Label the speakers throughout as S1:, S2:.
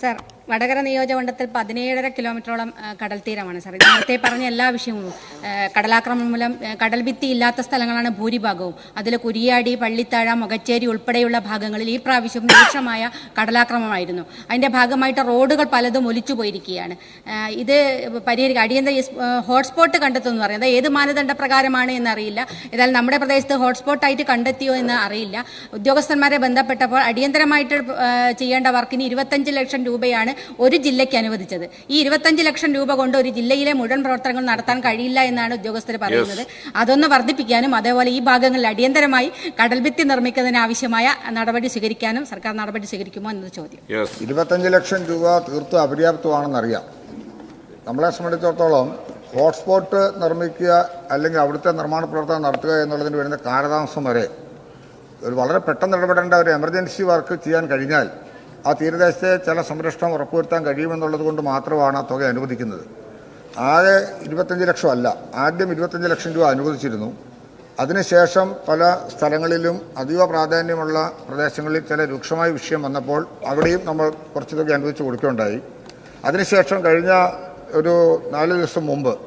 S1: Sir Vadakara നിയോജകമണ്ഡലത്തിൽ പതിനേഴര കിലോമീറ്ററോളം കടൽ തീരമാണ് sir. നേരത്തെ പറഞ്ഞ എല്ലാ വിഷയങ്ങളും കടലാക്രമണം മൂലം കടൽ ഭിത്തി ഇല്ലാത്ത സ്ഥലങ്ങളാണ് ഭൂരിഭാഗവും. അതിൽ കുരിയാടി പള്ളിത്താഴ മുഖച്ചേരി ഉൾപ്പെടെയുള്ള ഭാഗങ്ങളിൽ ഈ പ്രാവശ്യം രൂക്ഷമായ കടലാക്രമമായിരുന്നു അതിന്റെ ഭാഗമായിട്ട് റോഡുകൾ പലതും ഒലിച്ചു പോയിരിക്കുകയാണ്. ഇത് പരിഹരിക്കുക അടിയന്തര ഹോട്ട്സ്പോട്ട് കണ്ടെത്തുമെന്ന് പറയുന്നത് ഏത് മാനദണ്ഡ പ്രകാരമാണ് എന്നറിയില്ല. ഏതായാലും നമ്മുടെ പ്രദേശത്ത് ഹോട്ട്സ്പോട്ടായിട്ട് കണ്ടെത്തിയോ എന്ന് അറിയില്ല. ഉദ്യോഗസ്ഥന്മാരെ ബന്ധപ്പെട്ടപ്പോൾ അടിയന്തരമായിട്ട് ചെയ്യേണ്ട വർക്കിന് ഇരുപത്തഞ്ച് ലക്ഷം രൂപയാണ് ഒരു ജില്ലയ്ക്ക് അനുവദിച്ചത്. ഈ ഇരുപത്തഞ്ച് ലക്ഷം രൂപ കൊണ്ട് ഒരു ജില്ലയിലെ മുഴുവൻ പ്രവർത്തനങ്ങൾ നടത്താൻ കഴിയില്ല എന്നാണ് ഉദ്യോഗസ്ഥർ പറയുന്നത്. അതൊന്ന് വർദ്ധിപ്പിക്കാനും അതേപോലെ ഈ ഭാഗങ്ങളിൽ അടിയന്തരമായി കടൽഭിത്തി നിർമ്മിക്കുന്നതിന് ആവശ്യമായ നടപടി സ്വീകരിക്കാനും സർക്കാർ നടപടി സ്വീകരിക്കുമോ എന്നത് ചോദ്യം.
S2: ഇരുപത്തഞ്ച് ലക്ഷം രൂപ തീർത്തും അപര്യാപ്തമാണെന്നറിയാം. നമ്മളെ സംബന്ധിച്ചിടത്തോളം ഹോട്ട്സ്പോട്ട് നിർമ്മിക്കുക അല്ലെങ്കിൽ അവിടുത്തെ നിർമ്മാണ പ്രവർത്തനം നടത്തുക എന്നുള്ളതിന് വരുന്ന കാലതാമസം വരെ ഒരു വളരെ പെട്ടെന്ന് ഇടപെടേണ്ട ഒരു എമർജൻസി വർക്ക് ചെയ്യാൻ കഴിഞ്ഞാൽ ആ തീരദേശത്തെ ചില സംരക്ഷണം ഉറപ്പുവരുത്താൻ കഴിയുമെന്നുള്ളത് കൊണ്ട് മാത്രമാണ് ആ തുക അനുവദിക്കുന്നത്. ആകെ ഇരുപത്തഞ്ച് ലക്ഷം അല്ല ആദ്യം ഇരുപത്തഞ്ച് ലക്ഷം രൂപ അനുവദിച്ചിരുന്നു. അതിനുശേഷം പല സ്ഥലങ്ങളിലും അതീവ പ്രാധാന്യമുള്ള പ്രദേശങ്ങളിൽ ചില രൂക്ഷമായ വിഷയം വന്നപ്പോൾ അവിടെയും നമ്മൾ കുറച്ച് തുക അനുവദിച്ച് കൊടുക്കുകയുണ്ടായി. അതിനുശേഷം കഴിഞ്ഞ ഒരു നാല് ദിവസം മുമ്പ്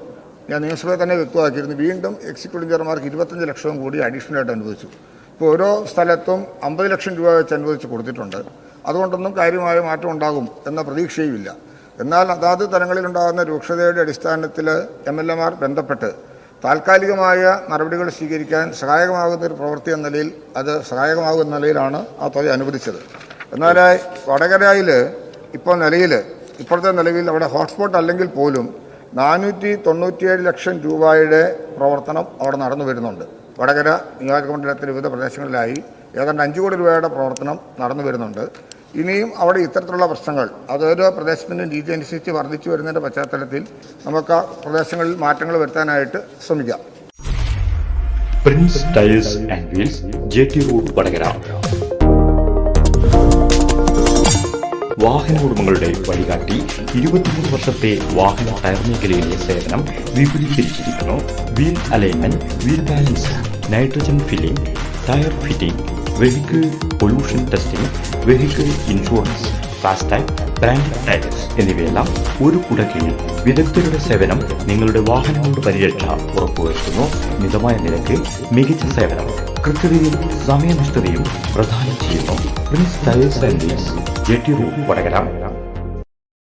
S2: ഞാൻ നിയമസഭയിൽ തന്നെ വ്യക്തമാക്കിയിരുന്നു വീണ്ടും എക്സിക്യൂട്ടീവ് ചെയർമാർക്ക് ഇരുപത്തഞ്ച് ലക്ഷവും കൂടി അഡീഷണലായിട്ട് അനുവദിച്ചു. ഇപ്പോൾ ഓരോ സ്ഥലത്തും അമ്പത് ലക്ഷം രൂപ വെച്ച് അനുവദിച്ച് കൊടുത്തിട്ടുണ്ട്. അതുകൊണ്ടൊന്നും കാര്യമായ മാറ്റം ഉണ്ടാകും എന്ന പ്രതീക്ഷയുമില്ല. എന്നാൽ അതാത് തലങ്ങളിലുണ്ടാകുന്ന രൂക്ഷതയുടെ അടിസ്ഥാനത്തിൽ എം എൽ എമാർ ബന്ധപ്പെട്ട് താൽക്കാലികമായ നടപടികൾ സ്വീകരിക്കാൻ സഹായകമാകുന്ന ഒരു പ്രവൃത്തി എന്ന നിലയിൽ അത് സഹായകമാകുന്ന നിലയിലാണ് ആ തുക അനുവദിച്ചത്. എന്നാൽ വടകരയിൽ ഇപ്പോൾ നിലയിൽ ഇപ്പോഴത്തെ നിലവിൽ അവിടെ ഹോട്ട്സ്പോട്ട് അല്ലെങ്കിൽ പോലും നാനൂറ്റി തൊണ്ണൂറ്റിയേഴ് ലക്ഷം രൂപയുടെ പ്രവർത്തനം അവിടെ നടന്നു വരുന്നുണ്ട്. വടകര നിയോജക മണ്ഡലത്തിലെ വിവിധ പ്രദേശങ്ങളിലായി ഏതാണ്ട് അഞ്ച് കോടി രൂപയുടെ പ്രവർത്തനം നടന്നു വരുന്നുണ്ട്. ഇനിയും അവിടെ ഇത്തരത്തിലുള്ള പ്രശ്നങ്ങൾ അതോരോ പ്രദേശത്തിന്റെ രീതി അനുസരിച്ച് വർദ്ധിച്ചു വരുന്നതിന്റെ പശ്ചാത്തലത്തിൽ നമുക്ക് ആ പ്രദേശങ്ങളിൽ മാറ്റങ്ങൾ വരുത്താനായിട്ട് ശ്രമിക്കാം.
S3: Prince tiles and wheels J T road Vadakara. വാഹന ഉടമകളുടെ വഴികാട്ടി ഇരുപത്തിമൂന്ന് വർഷത്തെ വാഹന ടയർ മേഖലയിലെ സേവനം വിപുലീകരിച്ചിരിക്കുന്നു. Wheel alignment wheel balance nitrogen filling tyre fitting vehicle pollution testing vehicle insurance FASTag brand tyres എന്നിവയെല്ലാം ഒരു കുടക്കീഴിൽ വിദഗ്ധരുടെ സേവനം നിങ്ങളുടെ വാഹനങ്ങളുടെ പരിരക്ഷ ഉറപ്പുവരുത്തുന്നു. മിതമായ നിരക്ക് മികച്ച സേവനം കൃത്യതയും സമയനിഷ്ഠതയും പ്രദാനം ചെയ്യുന്നു. Prince tyres and J T road Vadakara.